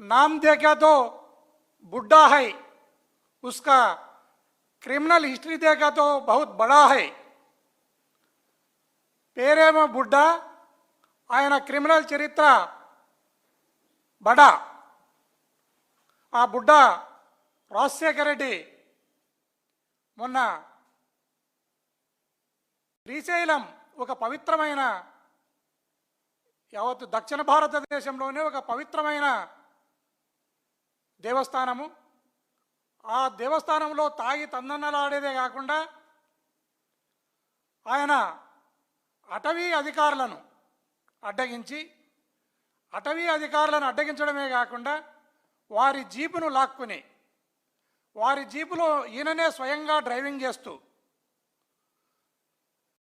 नाम देखा तो बुढ़ा है उसका क्रिमिनल हिस्ट्री देखा तो बहुत बड़ा है పేరేమో బుడ్డ ఆయన క్రిమినల్ చరిత్ర బడా ఆ బుడ్డ రాజశేఖర రెడ్డి మొన్న శ్రీశైలం ఒక పవిత్రమైన యావత్ దక్షిణ భారతదేశంలోనే ఒక పవిత్రమైన దేవస్థానము. ఆ దేవస్థానంలో తాగి తందన్నలాడేదే కాకుండా ఆయన అటవీ అధికారులను అడ్డగించి అటవీ అధికారులను అడ్డగించడమే కాకుండా వారి జీపును లాక్కుని వారి జీపులో ఈయననే స్వయంగా డ్రైవింగ్ చేస్తూ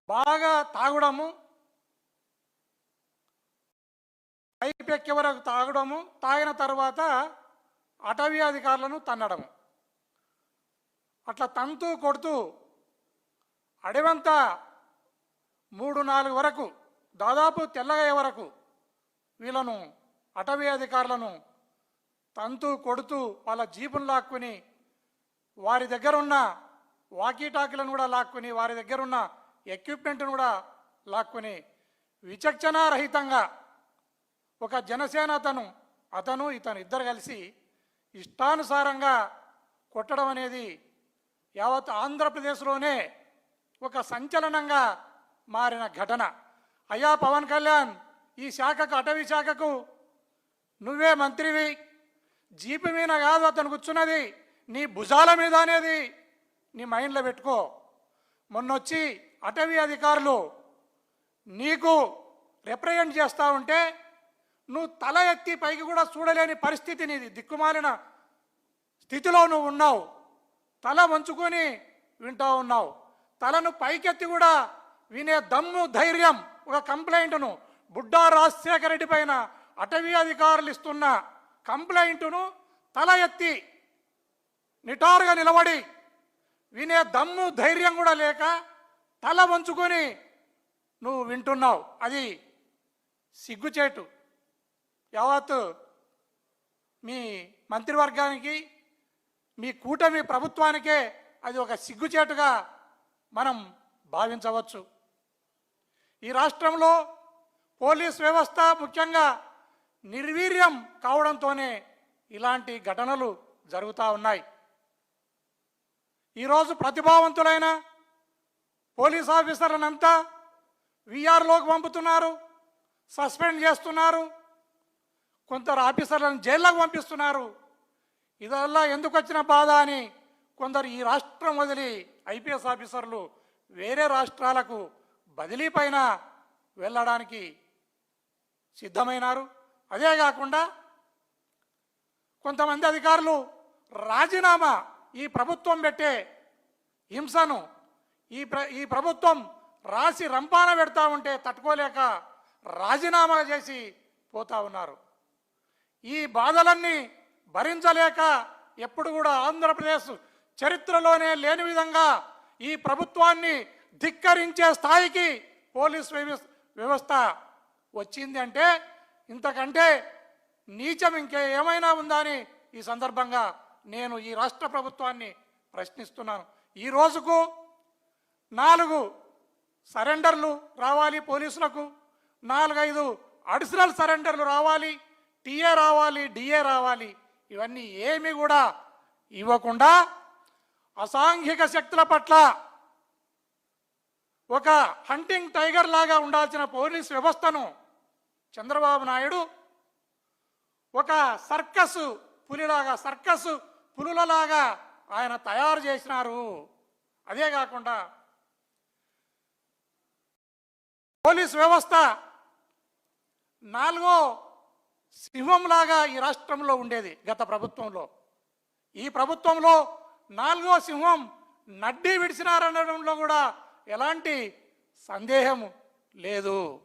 బాగా తాగడము పైపెక్కే వరకు తాగడము తాగిన తర్వాత అటవీ అధికారులను తన్నడం. అట్లా తంతూ కొడుతూ అడవంతా మూడు నాలుగు వరకు దాదాపు తెల్లగయ్యే వరకు వీళ్ళను అటవీ అధికారులను తంతు కొడుతూ వాళ్ళ జీపును లాక్కుని వారి దగ్గరున్న వాకీటాకీలను కూడా లాక్కుని వారి దగ్గరున్న ఎక్విప్మెంట్ను కూడా లాక్కుని విచక్షణారహితంగా ఒక జనసేన అతను అతను ఇతను ఇద్దరు కలిసి ఇష్టానుసారంగా కొట్టడం అనేది యావత్ ఆంధ్రప్రదేశ్లోనే ఒక సంచలనంగా మారిన ఘటన. అయ్యా పవన్ కళ్యాణ్ ఈ శాఖకు అటవీ శాఖకు నువ్వే మంత్రివి. జీపు మీద కాదు అతను కూర్చున్నది. నీ భుజాల మీద అనేది నీ మైండ్లో పెట్టుకో. మొన్నొచ్చి అటవీ అధికారులు నీకు రిప్రజెంట్ చేస్తూ ఉంటే నువ్వు తల ఎత్తి పైకి కూడా చూడలేని పరిస్థితి నీది. దిక్కుమాలిన స్థితిలో నువ్వు ఉన్నావు. తల వంచుకొని వింటూ ఉన్నావు. తలను పైకెత్తి కూడా వినే దమ్ము ధైర్యం ఒక కంప్లైంట్ను. బుడ్డా రాజశేఖర రెడ్డి పైన అటవీ అధికారులు ఇస్తున్న కంప్లైంట్ను తల ఎత్తి నిటారుగా నిలబడి వినే దమ్ము ధైర్యం కూడా లేక తల వంచుకొని నువ్వు వింటున్నావు. అది సిగ్గుచేటు. యావత్తు మీ మంత్రివర్గానికి మీ కూటమి ప్రభుత్వానికే అది ఒక సిగ్గుచేటుగా మనం భావించవచ్చు. ఈ రాష్ట్రంలో పోలీస్ వ్యవస్థ ముఖ్యంగా నిర్వీర్యం కావడంతోనే ఇలాంటి ఘటనలు జరుగుతూ ఉన్నాయి. ఈరోజు ప్రతిభావంతులైన పోలీస్ ఆఫీసర్లనంతా విఆర్లోకి పంపుతున్నారు సస్పెండ్ చేస్తున్నారు కొందరు ఆఫీసర్లను జైల్లోకి పంపిస్తున్నారు. ఇదల్లా ఎందుకు వచ్చిన బాధ అని కొందరు ఈ రాష్ట్రం వదిలి ఐపీఎస్ ఆఫీసర్లు వేరే రాష్ట్రాలకు బదిలీ పైన వెళ్ళడానికి సిద్ధమైనారు. అదే కాకుండా కొంతమంది అధికారులు రాజీనామా ఈ ప్రభుత్వం పెట్టే హింసను ఈ ప్ర ఈ ప్రభుత్వం రాసి రంపాన పెడతా ఉంటే తట్టుకోలేక రాజీనామా చేసి పోతా ఉన్నారు. ఈ బాధలన్నీ భరించలేక ఎప్పుడు కూడా ఆంధ్రప్రదేశ్ చరిత్రలోనే లేని విధంగా ఈ ప్రభుత్వాన్ని ధిక్కరించే స్థాయికి పోలీస్ వ్యవస్థ వ్యవస్థ వచ్చింది అంటే ఇంతకంటే నీచం ఇంకే ఏమైనా ఉందా అని ఈ సందర్భంగా నేను ఈ రాష్ట్ర ప్రభుత్వాన్ని ప్రశ్నిస్తున్నాను. ఈ రోజుకు నాలుగు సరెండర్లు రావాలి పోలీసులకు నాలుగైదు అడిషనల్ సరెండర్లు రావాలి టీఏ రావాలి డిఏ రావాలి ఇవన్నీ ఏమి కూడా ఇవ్వకుండా అసాంఘిక శక్తుల పట్ల ఒక హంటింగ్ టైగర్ లాగా ఉండాల్సిన పోలీస్ వ్యవస్థను చంద్రబాబు నాయుడు ఒక సర్కస్ పులిలాగా సర్కస్ పులులలాగా ఆయన తయారు చేసినారు. అదే కాకుండా పోలీస్ వ్యవస్థ నాలుగో సింహంలాగా ఈ రాష్ట్రంలో ఉండేది గత ప్రభుత్వంలో. ఈ ప్రభుత్వంలో నాలుగో సింహం నడ్డి విడిచినారనడంలో కూడా ఎలాంటి సందేహం లేదు.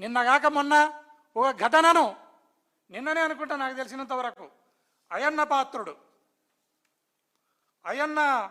నిన్నగాక మొన్న ఒక ఘటనను నిన్ననే అనుకుంటా నాకు తెలిసినంత వరకు. అయన్న పాత్రుడు. అయన్న